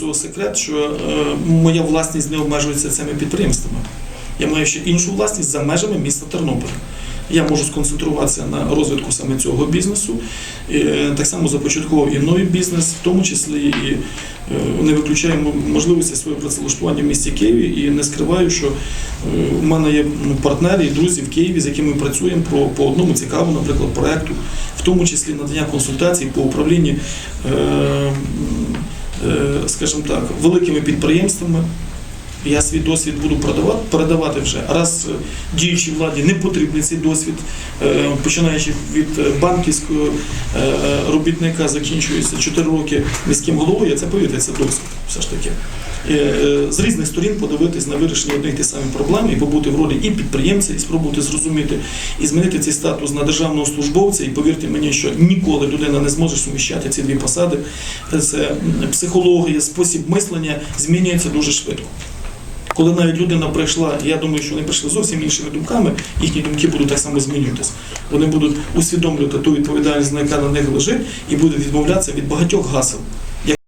Цього секрет, що е, моя власність не обмежується цими підприємствами. Я маю ще іншу власність за межами міста Тернополя. Я можу сконцентруватися на розвитку саме цього бізнесу. Е, Так само започаткував і новий бізнес, в тому числі і е, не виключаю можливості своє працевлаштування в місті Києві і не скриваю, що у мене є партнери і друзі в Києві, з якими ми працюємо по, по одному цікавому, наприклад, проекту, в тому числі надання консультацій по управлінні. Скажімо так, великими підприємствами. Я свій досвід буду продавати, передавати вже. Раз е, діючій владі не потрібний цей досвід, е, починаючи від е, банківського робітника, закінчується 4 роки міським головою, це повірте, це досвід все ж таки. З різних сторін подивитись на вирішення одних тих самих проблем і побути в ролі і підприємця, і спробувати зрозуміти, і змінити цей статус на державного службовця. І повірте мені, що ніколи людина не зможе суміщати ці дві посади. Це психологія, спосіб мислення змінюється дуже швидко. Коли навіть людина прийшла, я думаю, що вони прийшли зовсім іншими думками, їхні думки будуть так само змінюватися. Вони будуть усвідомлювати ту відповідальність, яка на них лежить, і будуть відмовлятися від багатьох гасел,